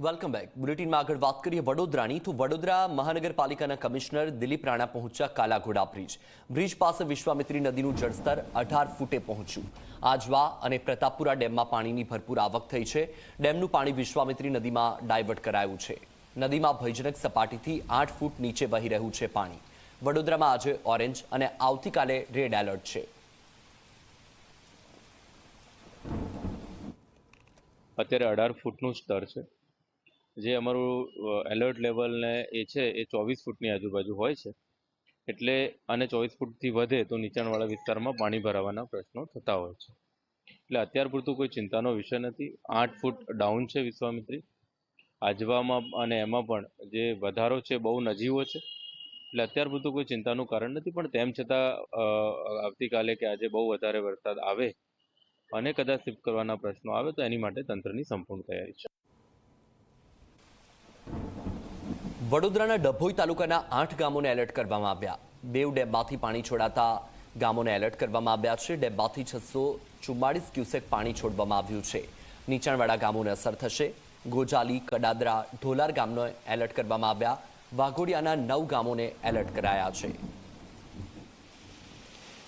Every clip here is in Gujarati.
વેલકમ બેક બુલેટિનમાં આગળ વાત કરીએ વડોદરાની. તો વડોદરા મહાનગરપાલિકાના કમિશનર દિલીપ રાણા પહોંચ્યા કાલાઘોડા બ્રિજ. બ્રિજ પાસે વિશ્વામિત્રી નદીનું જળસ્તર અઢાર ફૂટે પહોંચ્યું. આજવા અને પ્રતાપપુરા ડેમમાં પાણીની ભરપૂર આવક થઈ છે. ડેમનું પાણી વિશ્વામિત્રી નદીમાં ડાયવર્ટ કરાયું છે. નદીમાં ભયજનક સપાટીથી આઠ ફૂટ નીચે વહી રહ્યું છે પાણી. વડોદરામાં આજે ઓરેન્જ અને આવતીકાલે રેડ એલર્ટ છે. અત્યારે અઢાર ફૂટનું સ્તર છે. જે અમારું એલર્ટ લેવલ ને એ છે, એ ચોવીસ ફૂટની આજુબાજુ હોય છે. એટલે અને ચોવીસ ફૂટથી વધે તો નીચાણવાળા વિસ્તારમાં પાણી ભરાવાના પ્રશ્નો થતા હોય છે. એટલે અત્યાર પૂરતું કોઈ ચિંતાનો વિષય નથી. આઠ ફૂટ ડાઉન છે વિશ્વામિત્રી. આજવામાં અને એમાં પણ જે વધારો છે, બહુ નજીવો છે. એટલે અત્યાર પૂરતું કોઈ ચિંતાનું કારણ નથી. પણ તેમ છતાં આવતીકાલે કે આજે બહુ વધારે વરસાદ આવે અને કદાચ શિફ્ટ કરવાના પ્રશ્નો આવે તો એની માટે તંત્રની સંપૂર્ણ તૈયારી છે. વડોદરાના ડભોઈ તાલુકાના આઠ ગામોને એલર્ટ કરવામાં આવ્યા. બેવ ડેમમાંથી પાણી છોડાતા ગામોને એલર્ટ કરવામાં આવ્યા છે. ડેમમાંથી છસો ચુમ્માળીસ ક્યુસેક પાણી છોડવામાં આવ્યું છે. નીચાણવાળા ગામોને અસર થશે. ગોજાલી, કડાદરા, ઢોલાર ગામને એલર્ટ કરવામાં આવ્યા. વાઘોડિયાના નવ ગામોને એલર્ટ કરાયા છે.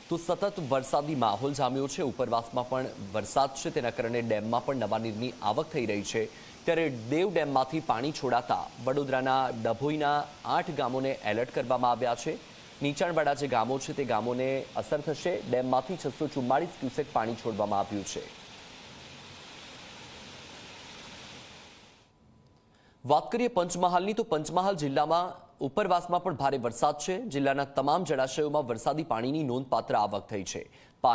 તો સતત વરસાદી માહોલ જામ્યો છે. ઉપરવાસમાં પણ વરસાદ છે. તેના કારણે ડેમમાં પણ નવા નીરની આવક થઈ રહી છે. ત્યારે દેવ ડેમમાંથી પાણી છોડાતા વડોદરાના ડભોઈના આઠ ગામોને એલર્ટ કરવામાં આવ્યા છે. નીચાણવાળા જે ગામો છે તે ગામોને અસર થશે. ડેમમાંથી છસો ચુમ્માળીસ ક્યુસેક પાણી છોડવામાં આવ્યું છે. વાત કરીએ પંચમહાલની, તો પંચમહાલ જિલ્લામાં ઉપરવાસમાં પણ ભારે વરસાદ છે. જિલ્લાના તમામ જળાશયોમાં વરસાદી પાણીની નોંધપાત્ર આવક થઈ છે.